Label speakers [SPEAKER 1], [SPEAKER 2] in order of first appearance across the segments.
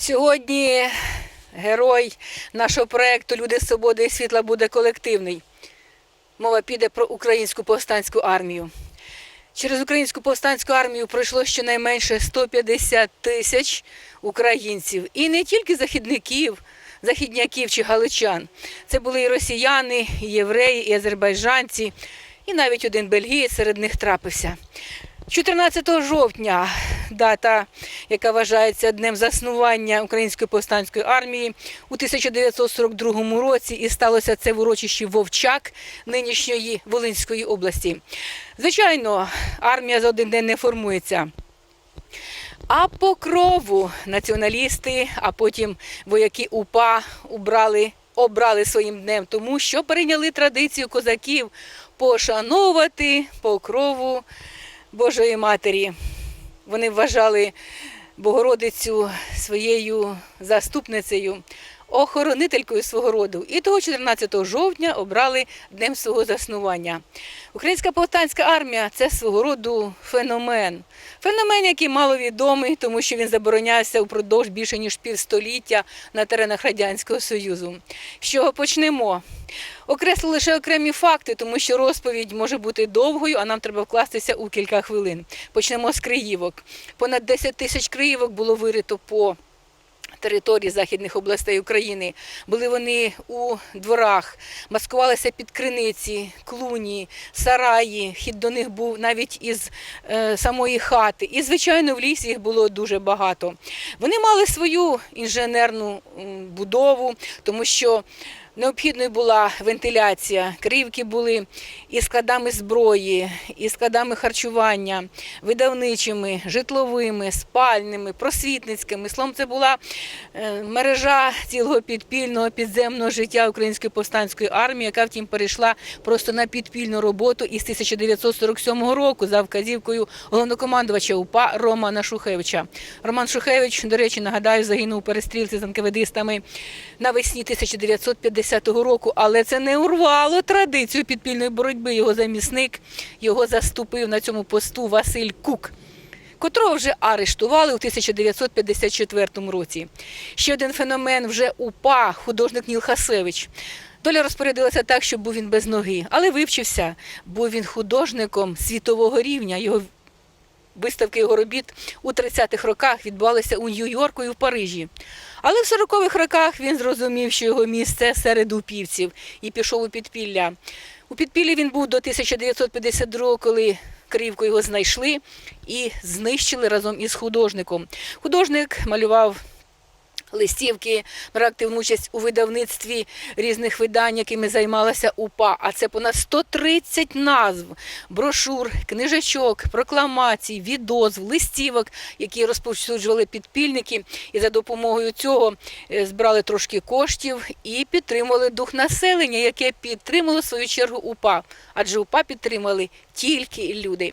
[SPEAKER 1] Сьогодні герой нашого проєкту Люди Свободи і світла буде колективний. Мова піде про українську повстанську армію. Через українську повстанську армію пройшло щонайменше 150 тисяч українців. І не тільки західників, західняків чи галичан. Це були і росіяни, і євреї, і азербайджанці, і навіть один бельгієць серед них трапився. 14 жовтня, дата, яка вважається днем заснування Української повстанської армії у 1942 році, і сталося це в урочищі Вовчак нинішньої Волинської області. Звичайно, армія за один день не формується. А по крову націоналісти, а потім вояки УПА убрали, обрали своїм днем, тому що перейняли традицію козаків пошановувати покрову Божої Матері. Вони вважали Богородицю своєю заступницею, охоронителькою свого роду. І того 14 жовтня обрали днем свого заснування. Українська повстанська армія це свого роду феномен. Феномен, який маловідомий, тому що він заборонявся упродовж більше ніж півстоліття на теренах Радянського Союзу. З чого почнемо? Окреслю лише окремі факти, тому що розповідь може бути довгою, а нам треба вкластися у кілька хвилин. Почнемо з Криївок. Понад 10 тисяч Криївок було вирито по території західних областей України. Були вони у дворах, маскувалися під криниці, клуні, сараї. Хід до них був навіть із е, самої хати. І, звичайно, в лісі їх було дуже багато. Вони мали свою інженерну будову, тому що Необхідною була вентиляція. Криївки були і складами зброї, і складами харчування, видавничими, житловими, спальними, просвітницькими. Словом, це була е, мережа цілого підпільного підземного життя Української повстанської армії, яка втім перейшла просто на підпільну роботу із 1947 року за вказівкою головнокомандувача УПА Романа Шухевича. Роман Шухевич, до речі, нагадаю, загинув у перестрілці з анкаведистами навесні 1950 року, але це не урвало традицію підпільної боротьби. Його замісник його заступив на цьому посту Василь Кук. Котрого вже арештували у 1954 році. Ще один феномен вже УПА, художник Ніл Хасевич. Доля розпорядилася так, щоб був він без ноги, але вивчився. Був він художником світового рівня. Його виставки його робіт у 30-х роках відбувалися у Нью-Йорку і в Парижі. Але в 40-х роках він зрозумів, що його місце серед упівців і пішов у підпілля. У підпіллі він був до 1952 коли Кривку його знайшли і знищили разом із художником. Художник малював листівки, брав активну участь у видавництві різних видань, якими займалася УПА. А це понад 130 назв, брошур, книжечок, прокламацій, відозв, листівок, які розповсюджували підпільники. І за допомогою цього е, збирали трошки коштів і підтримували дух населення, яке підтримало в свою чергу УПА. Адже УПА підтримали тільки люди.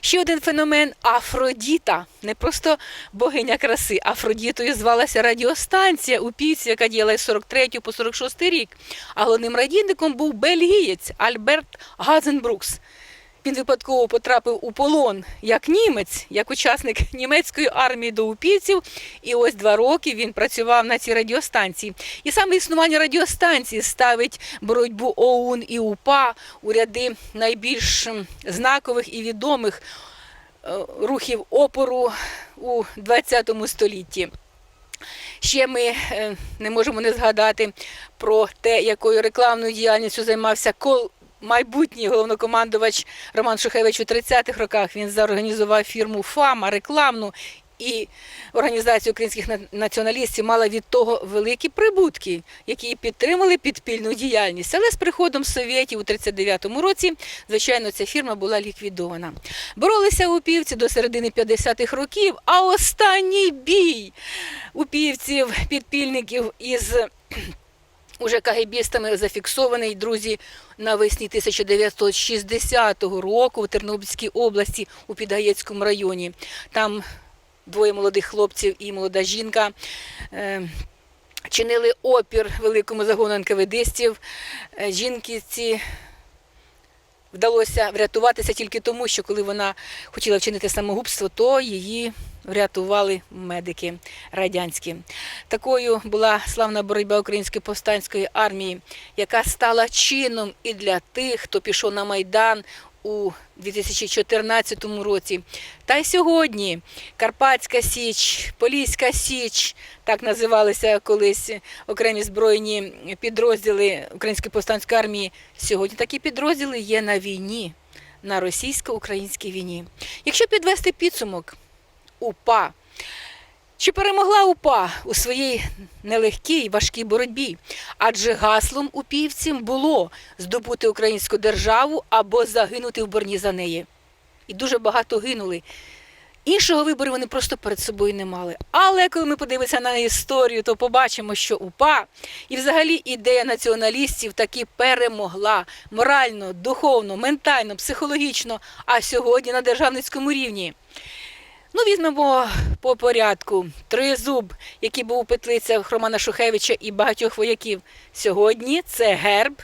[SPEAKER 1] Ще один феномен Афродіта. Не просто богиня краси. Афродітою звалася радіостанція у Піці, яка діяла з 43 по 46 рік. А головним радійником був бельгієць Альберт Газенбрукс. Він випадково потрапив у полон як німець, як учасник німецької армії до упівців. І ось два роки він працював на цій радіостанції. І саме існування радіостанції ставить боротьбу ОУН і УПА у ряди найбільш знакових і відомих е, рухів опору у ХХ столітті. Ще ми е, не можемо не згадати про те, якою рекламною діяльністю займався кол. Майбутній головнокомандувач Роман Шухевич у 30-х роках він заорганізував фірму ФАМА рекламну і організація українських націоналістів мала від того великі прибутки, які підтримали підпільну діяльність. Але з приходом совєтів у 39-му році, звичайно, ця фірма була ліквідована. Боролися упівці до середини 50-х років, а останній бій упівців, підпільників із уже кагебістами зафіксований, друзі, навесні 1960 року в Тернопільській області у Підгаєцькому районі. Там двоє молодих хлопців і молода жінка. е, Чинили опір великому загону НКВДстів. Е, Жінки ці вдалося врятуватися тільки тому, що коли вона хотіла вчинити самогубство, то її врятували медики радянські. Такою була славна боротьба української повстанської армії, яка стала чином і для тих, хто пішов на майдан. У 2014 році, та й сьогодні Карпатська Січ, Поліська Січ, так називалися колись окремі збройні підрозділи Української повстанської армії. Сьогодні такі підрозділи є на війні, на російсько-українській війні. Якщо підвести підсумок, УПА. Чи перемогла УПА у своїй нелегкій важкій боротьбі? Адже гаслом упівців було здобути українську державу або загинути в борні за неї. І дуже багато гинули. Іншого вибору вони просто перед собою не мали. Але коли ми подивимося на історію, то побачимо, що УПА і взагалі ідея націоналістів таки перемогла морально, духовно, ментально, психологічно, а сьогодні на державницькому рівні. Ну, візьмемо по порядку. Тризуб, який був у петлицях Романа Шухевича і багатьох вояків. Сьогодні це герб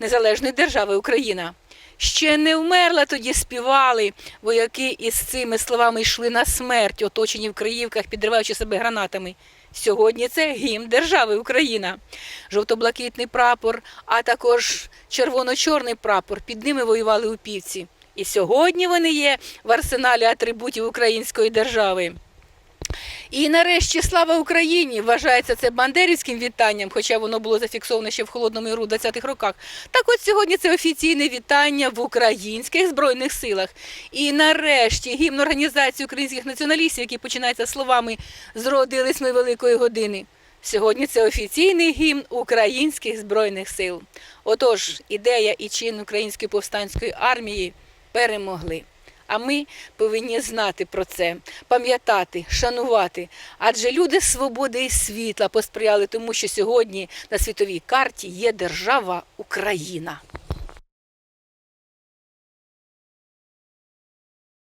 [SPEAKER 1] Незалежної держави Україна. Ще не вмерла тоді співали. Вояки із цими словами йшли на смерть, оточені в Криївках, підриваючи себе гранатами. Сьогодні це гімн держави Україна, жовто-блакитний прапор, а також червоно-чорний прапор. Під ними воювали упівці. І сьогодні вони є в арсеналі атрибутів української держави. І нарешті слава Україні вважається це бандерівським вітанням, хоча воно було зафіксовано ще в холодному яру в 20-х роках. Так от сьогодні це офіційне вітання в українських збройних силах. І нарешті гімн організації українських націоналістів, який починається словами Зродились ми великої години. Сьогодні це офіційний гімн українських збройних сил. Отож, ідея і чин української повстанської армії перемогли. А ми повинні знати про це, пам'ятати, шанувати. Адже люди свободи і світла посприяли тому, що сьогодні на світовій карті є держава Україна.